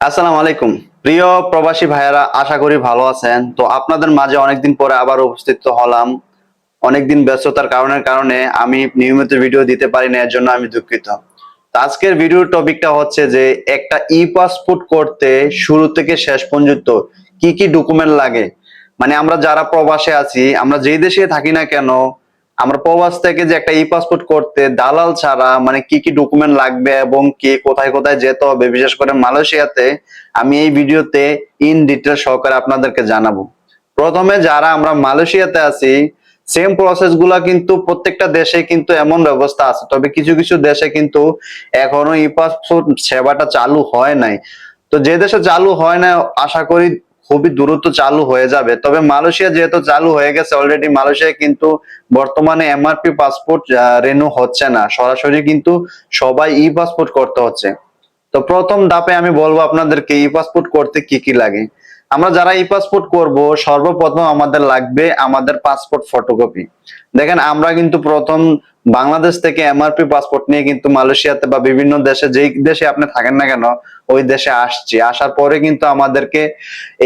আসসালামু আলাইকুম। প্রিয় প্রবাসী ভাইয়েরা, আশা করি ভালো আছেন। তো আপনাদের মাঝে অনেকদিন পরে আবার উপস্থিত হলাম। অনেকদিন ব্যস্ততার কারণের কারণে আমি নিয়মিত ভিডিও দিতে পারি না, এর জন্য আমি দুঃখিত। আজকের ভিডিওর টপিকটা হচ্ছে যে, একটা ই পাসপোর্ট করতে শুরু থেকে শেষ পর্যন্ত কি কি ডকুমেন্ট লাগে? মানে আমরা যারা প্রবাসে আছি, আমরা যেই দেশে থাকি না কেন আমরা প্রবাস থেকে যে একটা ই পাসপোর্ট করতে, দালাল ছাড়া মানে কি কি ডকুমেন্ট লাগবে এবং কে কোথায় কোথায় যেতে হবে, বিশেষ করে মালয়েশিয়াতে, আমি এই ভিডিওতে ইন ডিটেল সহকারে আপনাদেরকে জানাব। প্রথমে যারা আমরা মালয়েশিয়াতে আছি সেম প্রসেসগুলা কিন্তু প্রত্যেকটা দেশে কিন্তু এমন ব্যবস্থা আছে। তবে কিছু কিছু দেশে কিন্তু এখনও ই পাসপোর্ট সেবাটা চালু হয় নাই। তো যে দেশে চালু হয় না আশা করি খুবই দ্রুত চালু হয়ে যাবে। তবে মালয়েশিয়া যেহেতু চালু হয়ে গেছে অলরেডি মালয়েশিয়া কিন্তু বর্তমানে এমআরপি পাসপোর্ট রেনু হচ্ছে না। সরাসরি কিন্তু সবাই ই পাসপোর্ট করতে হচ্ছে। তো প্রথম ধাপে আমি বলব আপনাদেরকে ই পাসপোর্ট করতে কি কি লাগে। আমরা যারা ই পাসপোর্ট করব, সর্বপ্রথম আমাদের লাগবে আমাদের পাসপোর্ট ফটোকপি দেখেন, আমরা কিন্তু প্রথম বাংলাদেশ থেকে এমআরপি পাসপোর্ট নিয়ে কিন্তু মালয়েশিয়াতে বা বিভিন্ন দেশে, যেই দেশে আপনি থাকেন না কেন, ওই দেশে আসছি। আসার পরে কিন্তু আমাদেরকে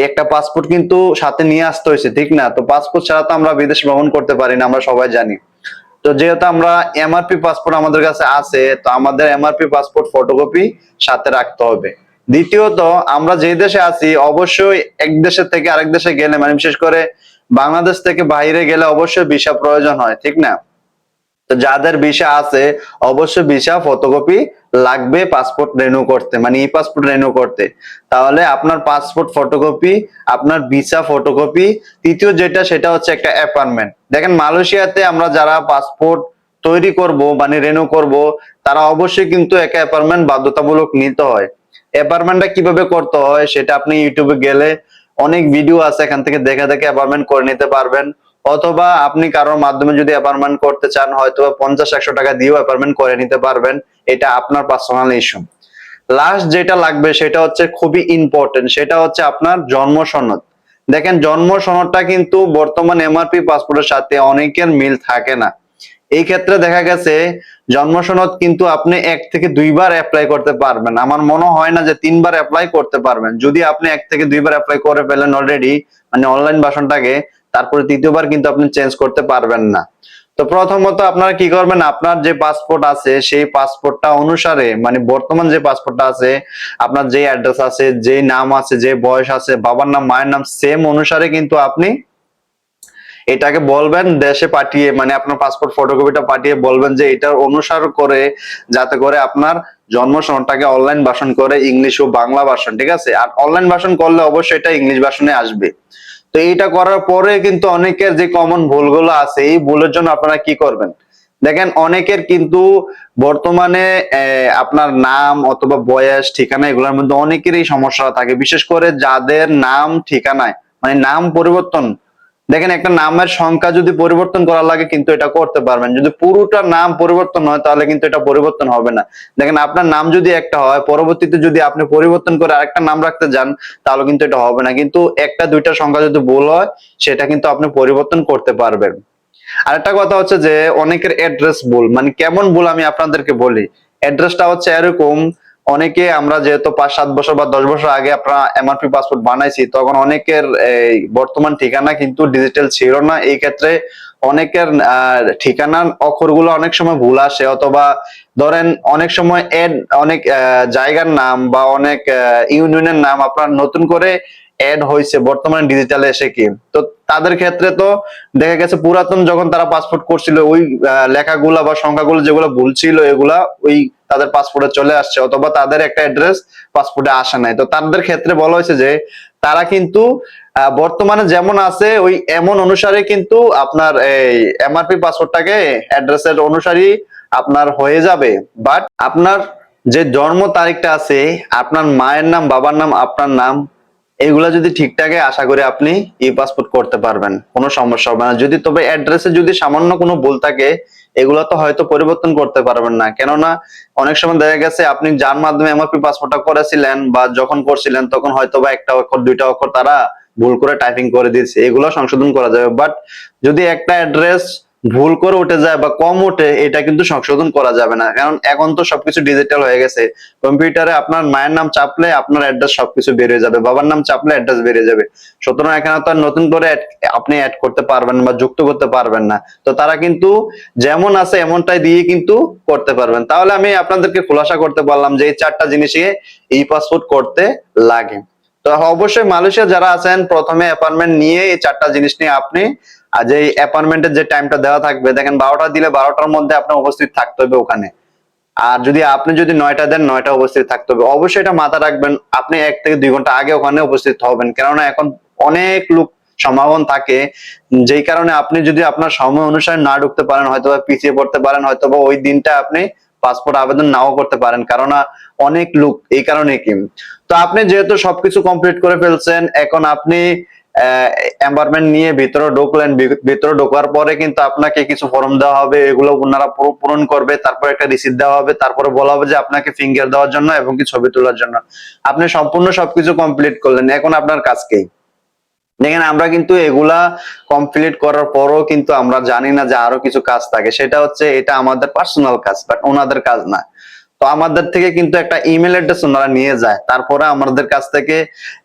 একটা পাসপোর্ট কিন্তু সাথে নিয়ে আসতে হয়েছে, ঠিক না? তো পাসপোর্ট ছাড়া তো আমরা বিদেশ ভ্রমণ করতে পারি না, আমরা সবাই জানি। তো যেহেতু আমরা এমআরপি পাসপোর্ট আমাদের কাছে আছে, তো আমাদের এমআরপি পাসপোর্ট ফটোকপি সাথে রাখতে হবে। দ্বিতীয়ত, আমরা যে দেশে আছি, অবশ্যই এক দেশের থেকে আরেক দেশে গেলে মানে বিশেষ করে বাংলাদেশ থেকে বাইরে গেলে অবশ্যই ভিসা প্রয়োজন হয়, ঠিক না? তো যাদের ভিসা আছে, অবশ্যই ভিসা ফটোকপি লাগবে পাসপোর্ট রেনু করতে মানে ই পাসপোর্ট রেনু করতে। তাহলে আপনার পাসপোর্ট ফটোকপি, আপনার ভিসা ফটোকপি, তৃতীয় যেটা, সেটা হচ্ছে একটা অ্যাপার্টমেন্ট দেখেন, মালয়েশিয়াতে আমরা যারা পাসপোর্ট তৈরি করব মানে রেনু করব, তারা অবশ্যই কিন্তু একটা অ্যাপার্টমেন্ট বাধ্যতামূলক নিতে হয়। অ্যাপার্টমেন্টটা কীভাবে করতে হয় সেটা আপনি ইউটিউবে গেলে অনেক ভিডিও আছে, এখান থেকে দেখে দেখে অ্যাপার্টমেন্ট করে নিতে পারবেন। অথবা আপনি কারোর মাধ্যমে যদি অ্যাপার্টমেন্ট করতে চান হয়তো পঞ্চাশ, একশো টাকা দিয়েও অ্যাপার্টমেন্ট করে নিতে পারবেন। এটা আপনার পার্সোনাল ইস্যু লাস্ট যেটা লাগবে সেটা হচ্ছে খুবই ইম্পর্টেন্ট সেটা হচ্ছে আপনার জন্ম সনদ। দেখেন, জন্ম সনদটা কিন্তু বর্তমান এমআরপি পাসপোর্টের সাথে অনেকের মিল থাকে না। এই ক্ষেত্রে দেখা গেছে জন্ম সনদ কিন্তু আপনি এক থেকে দুইবার অ্যাপ্লাই করতে পারবেন। আমার মনে হয় না যে তিনবার অ্যাপ্লাই করতে পারবেন। যদি আপনি এক থেকে দুইবার অ্যাপ্লাই করে ফেলেন অলরেডি মানে অনলাইন ভাষণটাকে তারপরে তৃতীয়বার কিন্তু আপনি চেঞ্জ করতে পারবেন না। তো প্রথমত আপনারা কি করবেন, আপনার যে পাসপোর্ট আছে, সেই পাসপোর্টটা অনুসারে মানে বর্তমান যে পাসপোর্টটা আছে, আপনার যে অ্যাড্রেস আছে, যে নাম আছে, যে বয়স আছে, বাবার নাম, মায়ের নাম সেম অনুসারে কিন্তু আপনি এটাকে বলবেন, দেশে পাঠিয়ে মানে আপনার পাসপোর্ট ফটোকপিটা পাঠিয়ে বলবেন যে এটার অনুসার করে, যাতে করে আপনার জন্ম সনদটাকে অনলাইন ভাষণ করে ইংলিশ ও বাংলা ভাষণ ঠিক আছে? আর অনলাইন ভাষণ করলে অবশ্যই এটা ইংলিশ ভাষণে আসবে। তো এইটা করার পরে কিন্তু অনেকের যে কমন ভুলগুলো আছে, এই ভুলের জন্য আপনারা কি করবেন? দেখেন, অনেকের কিন্তু বর্তমানে আপনার নাম অথবা বয়স, ঠিকানা এগুলোর মধ্যে অনেকেরই সমস্যা থাকে। বিশেষ করে যাদের নাম ঠিকানায় মানে নাম পরিবর্তন দেখেন একটা নামের সংখ্যা যদি পরিবর্তন করা লাগে কিন্তু এটা করতে পারবেন। যদি পুরোটা নাম পরিবর্তন হয়, তাহলে কিন্তু এটা পরিবর্তন হবে না। দেখেন আপনার নাম যদি একটা হয়, পরবর্তীতে যদি আপনি পরিবর্তন করে আরেকটা নাম রাখতে যান, তাহলে কিন্তু এটা হবে না। কিন্তু একটা, দুইটা সংখ্যা যদি ভুল হয়, সেটা কিন্তু আপনি পরিবর্তন করতে পারবেন। আরেকটা কথা হচ্ছে যে, অনেকের অ্যাড্রেস ভুল। মানে কেমন ভুল আমি আপনাদেরকে বলি? অ্যাড্রেসটা হচ্ছে এরকম অনেকে আমরা যেহেতু পাঁচ, সাত বছর বা দশ বছর আগে আপনারা এমআরপি পাসপোর্ট বানাইছি, তখন অনেকের এই বর্তমান ঠিকানা কিন্তু ডিজিটাল ছিল না। এই ক্ষেত্রে অনেকের ঠিকানার অক্ষরগুলো অনেক সময় ভুল আসে অথবা ধরেন অনেক সময় এড অনেক জায়গার নাম বা অনেক ইউনিয়নের নাম আপনার নতুন করে এড হয়েছে, বর্তমানে ডিজিটালে এসে কি? তো তাদের ক্ষেত্রে তো দেখা গেছে পুরাতন যখন তারা পাসপোর্ট করছিল, ওই লেখাগুলা বা সংখ্যাগুলো যেগুলো ভুল ছিল, এগুলা ওই তাদের পাসপোর্টে চলে আসছে অথবা তাদের একটা অ্যাড্রেস পাসপোর্টে আসে নাই। তো তাদের ক্ষেত্রে বলা হয়েছে যে তারা কিন্তু বর্তমানে যেমন আছে, ওই এমন অনুসারে কিন্তু আপনার এই এমআরপি পাসপোর্টটাকে অ্যাড্রেসের অনুসারী আপনার হয়ে যাবে। বাট আপনার যে জন্ম তারিখটা আছে, আপনার মায়ের নাম, বাবার নাম, আপনার নাম এগুলা যদি ঠিকঠাকে আশা করি আপনি ই পাসপোর্ট করতে পারবেন, কোনো সমস্যা হবে না। যদি তবে অ্যাড্রেসে যদি সামান্য কোনো ভুল থাকে, এগুলা তো হয়তো পরিবর্তন করতে পারবেন না। কেননা, অনেক সময় দেখা গেছে আপনি যার মাধ্যমে এমআরপি পাসপোর্টটা করেছিলেন বা যখন করছিলেন, তখন হয়তো বা একটা অক্ষর, দুইটা অক্ষর তারা ভুল করে টাইপিং করে দিয়েছে। এগুলো সংশোধন করা যাবে। বাট যদি একটা অ্যাড্রেস ভুল করে উঠে যায় বা কম ওঠে এটা কিন্তু সংশোধন করা যাবে না। কারণ এখন তো সবকিছু ডিজিটাল হয়ে গেছে। কম্পিউটারে আপনার মায়ের নাম চাপলে আপনার অ্যাড্রেস সবকিছু বেরিয়ে যাবে, বাবার নাম চাপলে অ্যাড্রেস বেরিয়ে যাবে। সুতরাং এখানে তো নতুন করে আপনি অ্যাড করতে পারবেন বা যুক্ত করতে পারবেন না। তো তারা কিন্তু যেমন আছে এমনটাই দিয়ে কিন্তু করতে পারবেন। তাহলে আমি আপনাদেরকে খোলাসা করতে পারলাম যে এই চারটা জিনিসে ই পাসপোর্ট করতে লাগে। তো অবশ্যই মালয়েশিয়া যারা আছেন, প্রথমে অ্যাপার্টমেন্ট নিয়ে এই চারটা জিনিস নিয়ে আপনি, আর যে অ্যাপার্টমেন্টের যে টাইমটা দেওয়া থাকবে, দেখেন বারোটা দিলে বারোটার মধ্যে আপনার উপস্থিত থাকতে হবে ওখানে। আর যদি আপনি যদি নয়টা দেন, নয়টা উপস্থিত থাকতে হবে। অবশ্যই এটা মাথা রাখবেন, আপনি এক থেকে দুই ঘণ্টা আগে ওখানে উপস্থিত হবেন। কেননা এখন অনেক লোক সমাগম থাকে, যেই কারণে আপনি যদি আপনার সময় অনুসারে না ঢুকতে পারেন হয়তো বা পিছিয়ে পড়তে পারেন হয়তো বা ওই দিনটা আপনি পাসপোর্ট আবেদন নাও করতে পারেন কারণ অনেক লোক এই কারণে কি। তো আপনি যেহেতু সবকিছু কমপ্লিট করে ফেলছেন, এখন আপনি এনভায়রনমেন্ট নিয়ে ভিতরে ঢুকলেন ভিতরে ঢোকার পরে কিন্তু আপনাকে কিছু ফর্ম দেওয়া হবে, এগুলো ওনারা পূরণ করবে, তারপর একটা রিসিপ্ট দেওয়া হবে, তারপরে বলা হবে যে আপনাকে ফিঙ্গার দেওয়ার জন্য এবং কি ছবি তোলার জন্য। আপনি সম্পূর্ণ সবকিছু কমপ্লিট করলেন, এখন আপনার কাজ কি? দেখেন, আমরা কিন্তু এগুলা কমপ্লিট করার পরও কিন্তু আমরা জানি না যে আরও কিছু কাজ থাকে। সেটা হচ্ছে এটা আমাদের পার্সোনাল কাজ বাট ওনাদের কাজ না। তো আমাদের থেকে কিন্তু একটা ইমেল অ্যাড্রেস ওনারা নিয়ে যায়। তারপরে আমাদের কাছ থেকে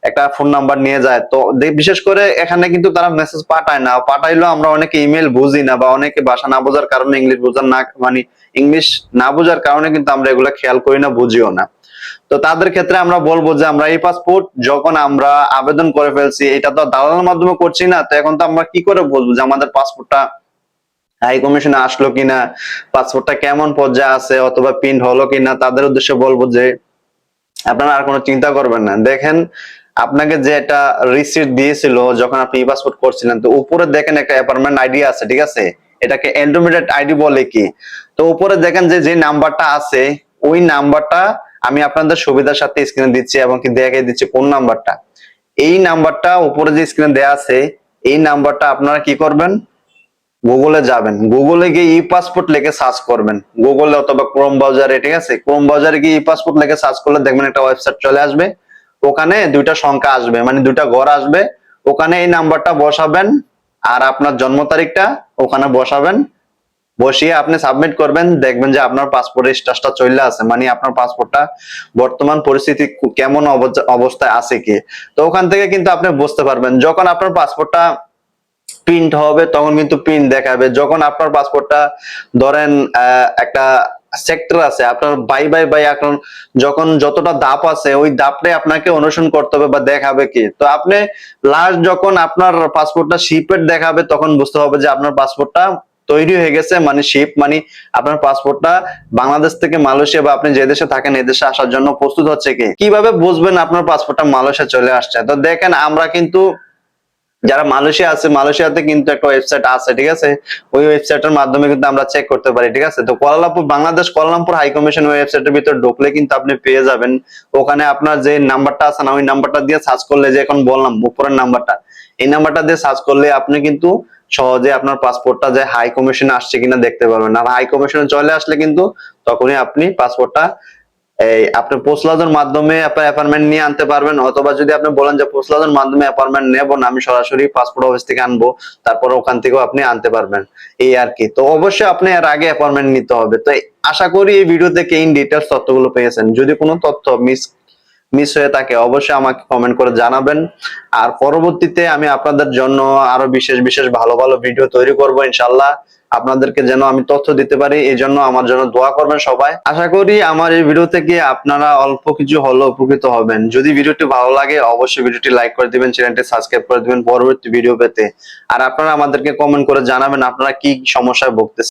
একটা ফোন নাম্বার নিয়ে যায়। তো বিশেষ করে এখানে কিন্তু তারা মেসেজ পাঠায় না। পাঠাইলেও আমরা অনেকে ইমেল বুঝি না বা অনেকে ভাষা না বোঝার কারণে ইংলিশ বোঝার না মানে ইংলিশ না বোঝার কারণে কিন্তু আমরা এগুলা খেয়াল করি না, বুঝিও না। তো তাদের ক্ষেত্রে আমরা বলব যে আমরা এই পাসপোর্ট যখন আমরা আবেদন করে ফেলছি, এটা তো দালালের মাধ্যমে করছি না, তো এখন তো আমরা কি করে বলব যে আমাদের পাসপোর্টটা হাই কমিশনে আসলো কিনা পাসপোর্টটা কেমন পর্যায়ে আছে, অথবা প্রিন্ট হলো কিনা, তাদের উদ্দেশ্যে বলব যে আপনারা আর কোনো চিন্তা করবেন না। দেখেন, আপনাকে যে একটা রিসিপ্ট দিয়েছিল যখন আপনি ই পাসপোর্ট করছিলেন, তো উপরে দেখেন একটা অ্যাপার্টমেন্ট আইডি আছে, ঠিক আছে? এটাকে এন্ডোমিডেট আইডি বলে কি? তো উপরে দেখেন যে যে নাম্বারটা আছে, ওই নাম্বারটা আমি আপনাদের সুবিধার সাথে স্ক্রিনে দিচ্ছি এবং কি দেখে দিচ্ছি কোন নাম্বারটা। এই নাম্বারটা, উপরে যে স্ক্রিনে দেয়া আছে, এই নাম্বারটা আপনারা কি করবেন? গুগলে যাবেন। গুগলে গিয়ে ই পাসপোর্ট লিখে সার্চ করবেন। গুগলে অথবা ক্রোম ব্রাউজারে ঠিক আছে? ক্রোম ব্রাউজারে গিয়ে ই পাসপোর্ট লিখে সার্চ করলে দেখবেন একটা ওয়েবসাইট চলে আসবে। ওখানে দুইটা সংখ্যা আসবে মানে দুইটা ঘর আসবে। ওখানে এই নাম্বারটা বসাবেন আর আপনার জন্ম তারিখটা ওখানে বসাবেন। বসিয়ে আপনি সাবমিট করবেন, দেখবেন যে আপনার পাসপোর্টের স্ট্যাটাসটা চলে আছে। মানে আপনার পাসপোর্টটা বর্তমান পরিস্থিতি কেমন অবস্থা- অবস্থায় আছে কি? তো ওখান থেকে কিন্তু আপনি বুঝতে পারবেন, যখন আপনার পাসপোর্টটা প্রিন্ট হবে, তখন কিন্তু প্রিন্ট দেখাবে। যখন আপনার পাসপোর্টটা ধরেন একটা সেক্টর আছে, আপনার বাই বাই বাই এখন যখন যতটা দাপ আছে, ওই দাপটাই আপনাকে অনুসরণ করতে হবে বা দেখাবে কি? তো আপনি লাস্ট যখন আপনার পাসপোর্টটা শিপের দেখাবে, তখন বুঝতে হবে যে আপনার পাসপোর্টটা তৈরি হয়ে গেছে মানে শিপ মানে আপনার পাসপোর্টটা বাংলাদেশ থেকে মালয়েশিয়া বা আপনি যে দেশে থাকেন, এই দেশে আসার জন্য প্রস্তুত হচ্ছে কি? কীভাবে বুঝবেন আপনার পাসপোর্টটা মালয়েশিয়া চলে আসছে? তো দেখেন, আমরা কিন্তু যারা মালয়েশিয়া আছে, মালয়েশিয়াতে কিন্তু একটা ওয়েবসাইট আছে, ঠিক আছে? ওই ওয়েবসাইটের মাধ্যমে কিন্তু আমরা চেক করতে পারি, ঠিক আছে? তো Kuala Lumpur, Bangladesh Kuala Lumpur high commission ওয়েবসাইটের ভিতর ঢুকলে কিন্তু আপনি পেয়ে যাবেন। ওখানে আপনার যে নাম্বারটা আছে না, ওই নাম্বারটা দিয়ে সার্চ করলে যে এখন বললাম, উপরের নাম্বারটা, এই নাম্বারটা দিয়ে সার্চ করলে আপনি কিন্তু সহজে আপনার পাসপোর্টটা যে হাই কমিশনে আসছে কিনা দেখতে পারবেন। আর হাই কমিশনে চলে আসলে কিন্তু তখনই আপনি পাসপোর্টটা এই আপনি পোস্টলাজের মাধ্যমে আপনার অ্যাপার্টমেন্ট নিয়ে আনতে পারবেন। অথবা যদি আপনি বলেন যে পোস্টলাজের মাধ্যমে অ্যাপার্টমেন্ট নেব না, আমি সরাসরি পাসপোর্ট অফিস থেকে আনব, তারপর ওখান থেকেও আপনি আনতে পারবেন। এই আর কি। তো অবশ্যই আপনি এর আগে অ্যাপয়েন্টমেন্ট নিতে হবে। তো আশা করি এই ভিডিও থেকে ইন ডিটেলস তথ্যগুলো পেয়েছেন। যদি কোনো তথ্য মিস মিস হয়ে থাকে, অবশ্যই আমাকে কমেন্ট করে জানাবেন। আর পরবর্তীতে আমি আপনাদের জন্য আরও বিশেষ বিশেষ ভালো ভালো ভিডিও তৈরি করব ইনশাল্লাহ। আপনাদেরকে যেন আমি তথ্য দিতে পারি, এই জন্য আমার জন্য দোয়া করবেন সবাই। আশা করি আমার এই ভিডিও থেকে আপনারা অল্প কিছু হলেও উপকৃত হবেন। যদি ভিডিওটি ভালো লাগে, অবশ্যই ভিডিওটি লাইক করে দিবেন চ্যানেলটি সাবস্ক্রাইব করে দিবেন পরবর্তী ভিডিও পেতে। আর আপনারা আমাদেরকে কমেন্ট করে জানাবেন, আপনারা কি সমস্যায় ভুগতেছেন।